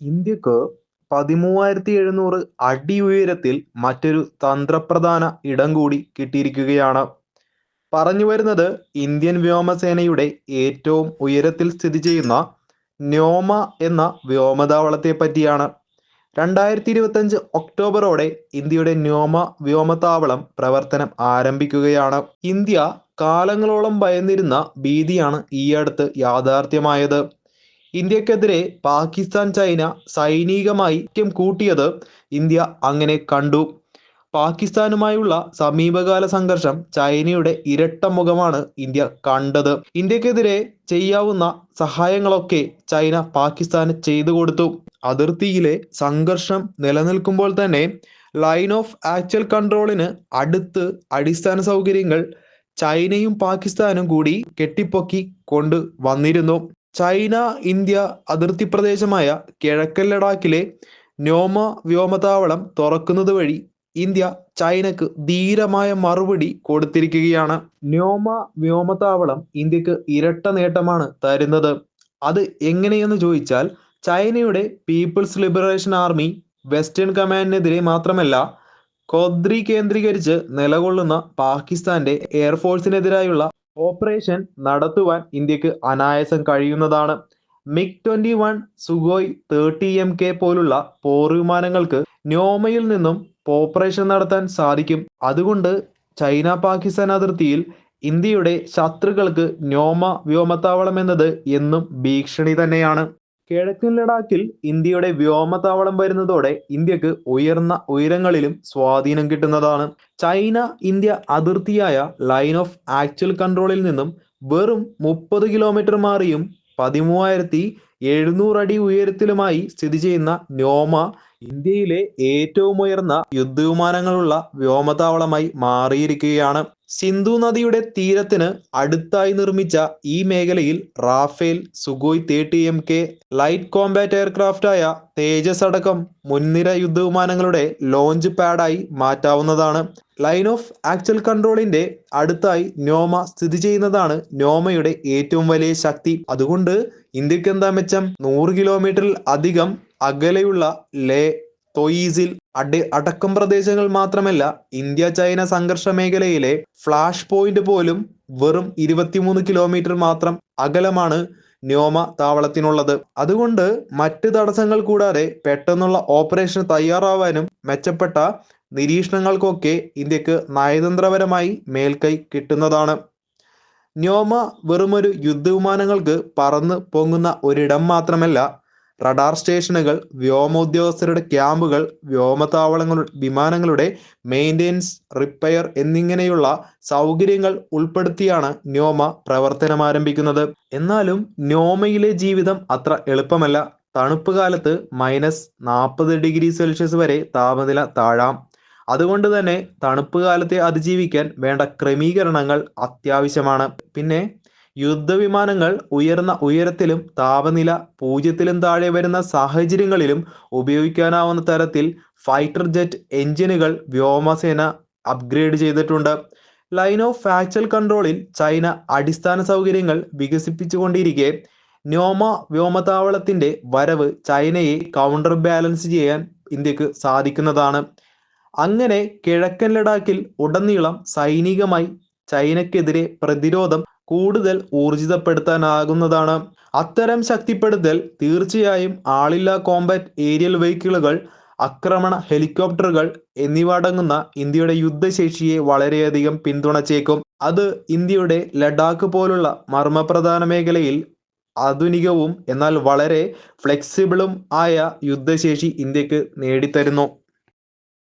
ഇന്ത്യയ്ക്ക് പതിമൂവായിരത്തി എഴുന്നൂറ് അടി ഉയരത്തിൽ മറ്റൊരു തന്ത്രപ്രധാന ഇടം കൂടി കിട്ടിയിരിക്കുകയാണ്. പറഞ്ഞു വരുന്നത് ഇന്ത്യൻ വ്യോമസേനയുടെ ഏറ്റവും ഉയരത്തിൽ സ്ഥിതി ചെയ്യുന്ന ന്യോമ എന്ന വ്യോമതാവളത്തെ പറ്റിയാണ് രണ്ടായിരത്തി ഇരുപത്തഞ്ച് ഒക്ടോബറോടെ ഇന്ത്യയുടെ ന്യോമ വ്യോമതാവളം പ്രവർത്തനം ആരംഭിക്കുകയാണ്. ഇന്ത്യ കാലങ്ങളോളം ഭയന്നിരുന്ന ഭീതിയാണ് ഈ അടുത്ത് യാഥാർത്ഥ്യമായത്. ഇന്ത്യക്കെതിരെ പാകിസ്ഥാൻ ചൈന സൈനികമായി ഐക്യം കൂട്ടിയത് ഇന്ത്യ അങ്ങനെ കണ്ടു. പാകിസ്ഥാനുമായുള്ള സമീപകാല സംഘർഷം ചൈനയുടെ ഇരട്ട മുഖമാണ് ഇന്ത്യ കണ്ടത്. ഇന്ത്യക്കെതിരെ ചെയ്യാവുന്ന സഹായങ്ങളൊക്കെ ചൈന പാകിസ്ഥാന് ചെയ്തു കൊടുത്തു. അതിർത്തിയിലെ സംഘർഷം നിലനിൽക്കുമ്പോൾ തന്നെ ലൈൻ ഓഫ് ആക്ച്വൽ കൺട്രോളിന് അടുത്ത് അടിസ്ഥാന സൗകര്യങ്ങൾ ചൈനയും പാകിസ്ഥാനും കൂടി കെട്ടിപ്പൊക്കി കൊണ്ട് വന്നിരുന്നു. ചൈന ഇന്ത്യ അതിർത്തി പ്രദേശമായ കിഴക്കൻ ലഡാക്കിലെ നോമ വ്യോമതാവളം തുറക്കുന്നത് വഴി ഇന്ത്യ ചൈനക്ക് ധീരമായ മറുപടി കൊടുത്തിരിക്കുകയാണ്. നോമ വ്യോമതാവളം ഇന്ത്യയ്ക്ക് ഇരട്ട നേട്ടമാണ് തരുന്നത്. അത് എങ്ങനെയെന്ന് ചോദിച്ചാൽ ചൈനയുടെ പീപ്പിൾസ് ലിബറേഷൻ ആർമി വെസ്റ്റേൺ കമാൻഡിനെതിരെ മാത്രമല്ല കോദ്രി കേന്ദ്രീകരിച്ച് നിലകൊള്ളുന്ന പാകിസ്ഥാന്റെ എയർഫോഴ്സിനെതിരായുള്ള ഓപ്പറേഷൻ നടത്തുവാൻ ഇന്ത്യയ്ക്ക് അനായാസം കഴിയുന്നതാണ്. MiG twenty one Sukhoi thirty M K പോലുള്ള പോർവിമാനങ്ങൾക്ക് ന്യോമയിൽ നിന്നും ഓപ്പറേഷൻ നടത്താൻ സാധിക്കും. അതുകൊണ്ട് ചൈന പാകിസ്ഥാൻ അതിർത്തിയിൽ ഇന്ത്യയുടെ ശത്രുക്കൾക്ക് ന്യോമ വ്യോമത്താവളം എന്നത് എന്നും ഭീഷണി തന്നെയാണ്. കിഴക്കൻ ലഡാക്കിൽ ഇന്ത്യയുടെ വ്യോമതാവളം വരുന്നതോടെ ഇന്ത്യയ്ക്ക് ഉയർന്ന ഉയരങ്ങളിലും സ്വാധീനം കിട്ടുന്നതാണ്. ചൈന ഇന്ത്യ അതിർത്തിയായ ലൈൻ ഓഫ് ആക്ച്വൽ കൺട്രോളിൽ നിന്നും വെറും മുപ്പത് കിലോമീറ്റർ മാറിയും പതിമൂവായിരത്തി എഴുന്നൂറ് അടി ഉയരത്തിലുമായി സ്ഥിതി ചെയ്യുന്ന നോമ ഇന്ത്യയിലെ ഏറ്റവും ഉയർന്ന യുദ്ധവിമാനങ്ങളുള്ള വ്യോമതാവളമായി മാറിയിരിക്കുകയാണ്. സിന്ധു നദിയുടെ തീരത്തിന് അടുത്തായി നിർമ്മിച്ച ഈ മേഖലയിൽ Rafale Sukhoi thirty M K light combat എയർക്രാഫ്റ്റായ Tejas അടക്കം മുൻനിര യുദ്ധവിമാനങ്ങളുടെ ലോഞ്ച് പാഡായി മാറ്റാവുന്നതാണ്. ലൈൻ ഓഫ് ആക്ച്വൽ കൺട്രോളിന്റെ അടുത്തായി നോമ സ്ഥിതി ചെയ്യുന്നതാണ് നോമയുടെ ഏറ്റവും വലിയ ശക്തി. അതുകൊണ്ട് ഇന്ത്യയ്ക്ക് എന്താ മെച്ചം? നൂറ് കിലോമീറ്ററിൽ അധികം അകലെയുള്ള ലേ തൊയീസിൽ അടി അടക്കം പ്രദേശങ്ങൾ മാത്രമല്ല ഇന്ത്യ ചൈന സംഘർഷ മേഖലയിലെ ഫ്ലാഷ് പോയിന്റ് പോലും വെറും ഇരുപത്തിമൂന്ന് കിലോമീറ്റർ മാത്രം അകലമാണ് ന്യോമ താവളത്തിനുള്ളത്. അതുകൊണ്ട് മറ്റ് തടസ്സങ്ങൾ കൂടാതെ പെട്ടെന്നുള്ള ഓപ്പറേഷൻ തയ്യാറാവാനും മെച്ചപ്പെട്ട നിരീക്ഷണങ്ങൾക്കൊക്കെ ഇന്ത്യയ്ക്ക് നയതന്ത്രപരമായി മേൽക്കൈ കിട്ടുന്നതാണ്. ന്യോമ വെറുമൊരു യുദ്ധവിമാനങ്ങൾക്ക് പറന്ന് പൊങ്ങുന്ന ഒരിടം മാത്രമല്ല റഡാർ സ്റ്റേഷനുകൾ വ്യോമോദ്യോഗസ്ഥരുടെ ക്യാമ്പുകൾ വ്യോമതാവളങ്ങൾ വിമാനങ്ങളുടെ മെയിന്റെനൻസ് റിപ്പയർ എന്നിങ്ങനെയുള്ള സൗകര്യങ്ങൾ ഉൾപ്പെടുത്തിയാണ് ന്യോമ പ്രവർത്തനം ആരംഭിക്കുന്നത് എന്നാലും ന്യോമയിലെ ജീവിതം അത്ര എളുപ്പമല്ല. തണുപ്പ് കാലത്ത് മൈനസ് നാൽപ്പത് ഡിഗ്രി സെൽഷ്യസ് വരെ താപനില താഴാം. അതുകൊണ്ട് തന്നെ തണുപ്പ് കാലത്തെ അതിജീവിക്കാൻ വേണ്ട ക്രമീകരണങ്ങൾ അത്യാവശ്യമാണ്. പിന്നെ യുദ്ധവിമാനങ്ങൾ ഉയർന്ന ഉയരത്തിലും താപനില പൂജ്യത്തിലും താഴെ വരുന്ന സാഹചര്യങ്ങളിലും ഉപയോഗിക്കാനാവുന്ന തരത്തിൽ ഫൈറ്റർ ജെറ്റ് എഞ്ചിനുകൾ വ്യോമസേന അപ്ഗ്രേഡ് ചെയ്തിട്ടുണ്ട്. ലൈൻ ഓഫ് ഫാക്ച്വൽ കൺട്രോളിൽ ചൈന അടിസ്ഥാന സൗകര്യങ്ങൾ വികസിപ്പിച്ചുകൊണ്ടിരിക്കെ. ന്യോമ വ്യോമതാവളത്തിന്റെ വരവ് ചൈനയെ കൗണ്ടർ ബാലൻസ് ചെയ്യാൻ ഇന്ത്യയ്ക്ക് സാധിക്കുന്നതാണ്. അങ്ങനെ കിഴക്കൻ ലഡാക്കിൽ ഉടനീളം സൈനികമായി ചൈനക്കെതിരെ പ്രതിരോധം കൂടുതൽ ഊർജിതപ്പെടുത്താനാകുന്നതാണ്. അത്തരം ശക്തിപ്പെടുത്തൽ തീർച്ചയായും ആളില്ല കോമ്പാറ്റ് ഏരിയൽ വെഹിക്കിളുകൾ ആക്രമണ ഹെലികോപ്റ്ററുകൾ എന്നിവ അടങ്ങുന്ന ഇന്ത്യയുടെ യുദ്ധശേഷിയെ വളരെയധികം പിന്തുണച്ചേക്കും. അത് ഇന്ത്യയുടെ ലഡാക്ക് പോലുള്ള മർമ്മപ്രധാന മേഖലയിൽ ആധുനികവും എന്നാൽ വളരെ ഫ്ലെക്സിബിളും ആയ യുദ്ധശേഷി ഇന്ത്യയ്ക്ക് നേടിത്തരുന്നു.